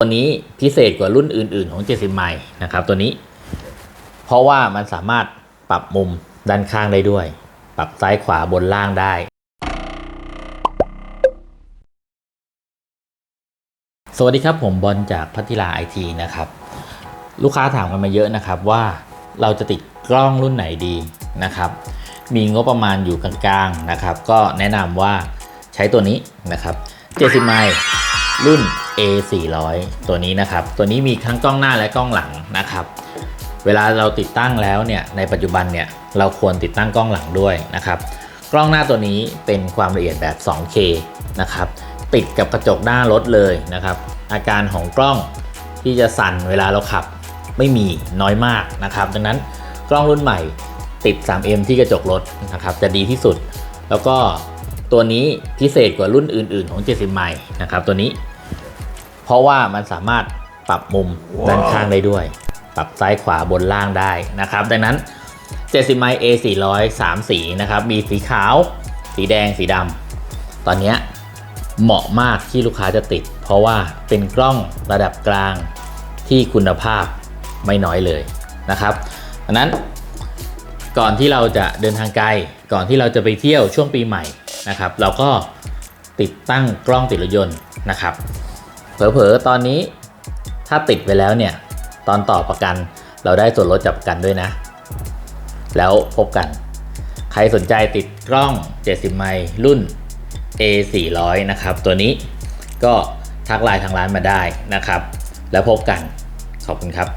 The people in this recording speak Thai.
ตัวนี้พิเศษกว่ารุ่นอื่น ๆ ของ 70 ไมล์นะครับ ตัวนี้ เพราะว่ามันสามารถปรับมุมด้านข้างได้ด้วย ปรับซ้ายขวาบนล่างได้ สวัสดีครับผมบอลจากพัทิลาไอทีนะครับ ลูกค้าถามกันมาเยอะนะครับว่าเราจะติดกล้องรุ่นไหนดีนะครับ มีงบประมาณอยู่กลางๆนะครับ ก็แนะนำว่าใช้ตัวนี้นะครับ 70 ไมล์รุ่น A 400 ตัวนี้นะครับ ตัวนี้มีทั้งกล้องหน้าและกล้องหลังนะครับ เวลาเราติดตั้งแล้วเนี่ย ในปัจจุบันเนี่ยเราควรติดตั้งกล้องหลังด้วยนะครับ กล้องหน้าตัวนี้เป็นความละเอียดแบบ 2K นะครับ ติดกับกระจกหน้ารถเลยนะครับ อาการของกล้องที่จะสั่นเวลาเราขับไม่มีน้อยมากนะครับ ดังนั้นกล้องรุ่นใหม่ติด 3M ที่กระจกรถนะครับ จะดีที่สุด แล้วก็ตัวนี้พิเศษกว่ารุ่นอื่น ๆ ของ 70 ไมล์นะครับ ตัวนี้ เพราะว่ามันสามารถปรับมุมด้านข้างได้ด้วย ปรับซ้ายขวาบนล่างได้นะครับ ดังนั้น 70ไมล์ A 400 3 สีนะครับ มีสีขาว สีแดง สีดำ ตอนเนี้ยเหมาะมากที่ลูกค้าจะติด เพราะว่าเป็นกล้องระดับกลางที่คุณภาพไม่น้อยเลยนะครับดังนั้นก่อนที่เราจะเดินทางไกล ก่อนที่เราจะไปเที่ยวช่วงปีใหม่นะครับ เราก็ติดตั้งกล้องติดรถยนต์นะครับ เผลอๆตอนนี้ถ้าติดไปแล้วเนี่ย ตอนต่อประกันเราได้ส่วนลดจากประกันด้วยนะ แล้วพบกัน ใครสนใจติดกล้อง 70 ไมล์รุ่น A 400นะครับ ตัวนี้ก็ทักไลน์ทางร้านมาได้นะครับ แล้วพบกัน ขอบคุณครับ